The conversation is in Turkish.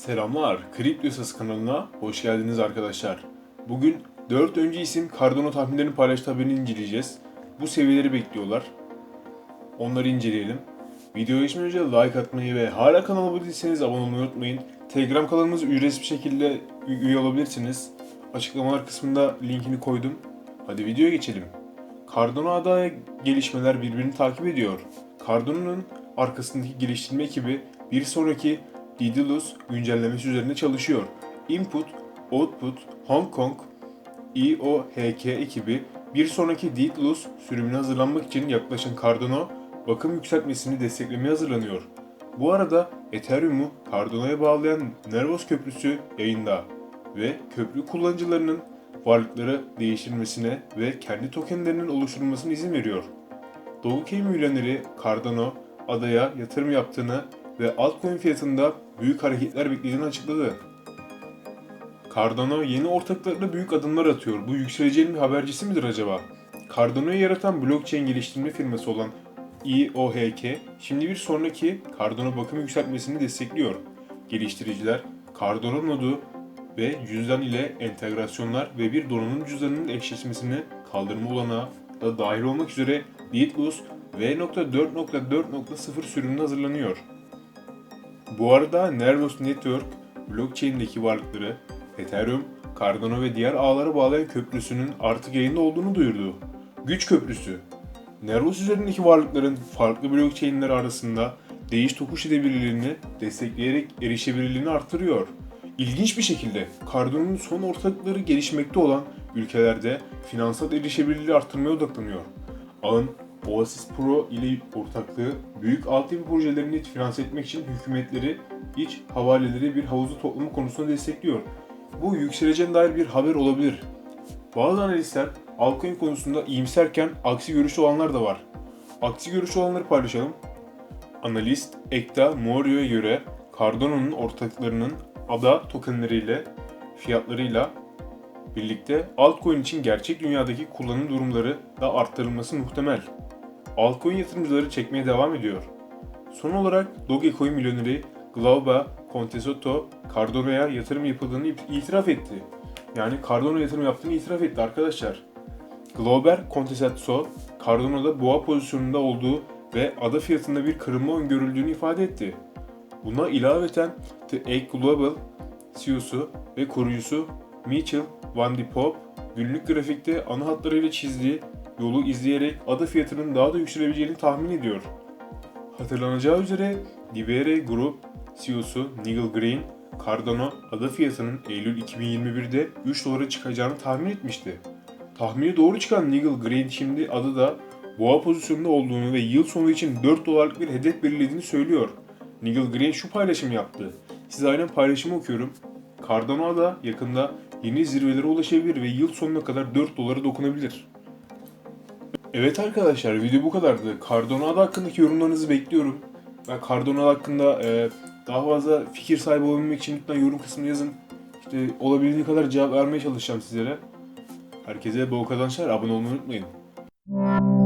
Selamlar, Kripto Yasası kanalına hoş geldiniz arkadaşlar. Bugün 4 önce isim Cardano tahminlerini paylaştığı haberini inceleyeceğiz. Bu seviyeleri bekliyorlar. Onları inceleyelim. Videoya geçmeden önce like atmayı ve hala kanala abone değilseniz abone olmayı unutmayın. Telegram kanalımıza ücretsiz bir şekilde üye olabilirsiniz. Açıklamalar kısmında linkini koydum. Hadi videoya geçelim. Cardano adaya gelişmeler birbirini takip ediyor. Cardano'nun arkasındaki geliştirme ekibi bir sonraki Daedalus güncellemesi üzerinde çalışıyor. Input, Output, Hong Kong, EOHK ekibi bir sonraki Daedalus sürümüne hazırlanmak için yaklaşan Cardano bakım yükseltmesini desteklemeye hazırlanıyor. Bu arada Ethereum'u Cardano'ya bağlayan Nervos köprüsü yayında ve köprü kullanıcılarının varlıkları değiştirmesine ve kendi tokenlerinin oluşturulmasına izin veriyor. Dogecoin milyonerleri Cardano adaya yatırım yaptığını ve altcoin fiyatında büyük hareketler beklediğini açıkladı. Cardano yeni ortaklarla büyük adımlar atıyor. Bu yükseleceğin bir habercisi midir acaba? Cardano'yu yaratan blockchain geliştirme firması olan EOHK şimdi bir sonraki Cardano bakım yükseltmesini destekliyor. Geliştiriciler Cardano nodu ve cüzdan ile entegrasyonlar ve bir donanım cüzdanının eşleşmesini kaldırma olanağı da dahil olmak üzere Daedalus V.4.4.0 sürümüne hazırlanıyor. Bu arada Nervos Network blockchain'deki varlıkları Ethereum, Cardano ve diğer ağlara bağlayan köprüsünün artık yayında olduğunu duyurdu. Güç köprüsü Nervos üzerindeki varlıkların farklı blockchain'ler arasında değiş tokuş edebilirliğini destekleyerek erişebilirliğini artırıyor. İlginç bir şekilde Cardano'nun son ortakları gelişmekte olan ülkelerde finansal erişebilirliği artırmaya odaklanıyor. Ağın Oasis Pro ile ortaklığı büyük altyapı projelerini finanse etmek için hükümetleri iç havaleleri bir havuzu toplama konusunda destekliyor. Bu yükseleceğine dair bir haber olabilir. Bazı analistler altcoin konusunda iyimserken aksi görüşü olanlar da var. Aksi görüşü olanları paylaşalım. Analist Ekta Morio'ya göre Cardano'nun ortaklarının ADA tokenleriyle fiyatlarıyla birlikte altcoin için gerçek dünyadaki kullanım durumları da arttırılması muhtemel. Altcoin yatırımcıları çekmeye devam ediyor. Son olarak Dogecoin milyoneri Glauba Contesoto Cardano'ya yatırım yapıldığını itiraf etti. Yani Cardano yatırım yaptığını itiraf etti arkadaşlar. Glober Contesatso, Cardano'da boğa pozisyonunda olduğu ve ada fiyatında bir kırılma öngörüldüğünü ifade etti. Buna ilaveten The Egg Global CEO'su ve koruyucusu Mitchell Van de Popp günlük grafikte ana hatlarıyla çizdiği yolu izleyerek ada fiyatının daha da yükselebileceğini tahmin ediyor. Hatırlanacağı üzere DBR Group CEO'su Nigel Green, Cardano ada fiyatının Eylül 2021'de 3 dolara çıkacağını tahmin etmişti. Tahmini doğru çıkan Nigel Green şimdi adada boğa pozisyonunda olduğunu ve yıl sonu için 4 dolarlık bir hedef belirlediğini söylüyor. Nigel Green şu paylaşımı yaptı. Size aynen paylaşımı okuyorum. Cardano ada yakında yeni zirvelere ulaşabilir ve yıl sonuna kadar 4 dolara dokunabilir. Evet arkadaşlar video bu kadardı. Cardano ada hakkındaki yorumlarınızı bekliyorum. Ben Cardano ada hakkında e, daha fazla fikir sahibi olabilmek için lütfen yorum kısmına yazın. İşte olabildiği kadar cevap vermeye çalışacağım sizlere. Herkese bol kazançlar, abone olmayı unutmayın.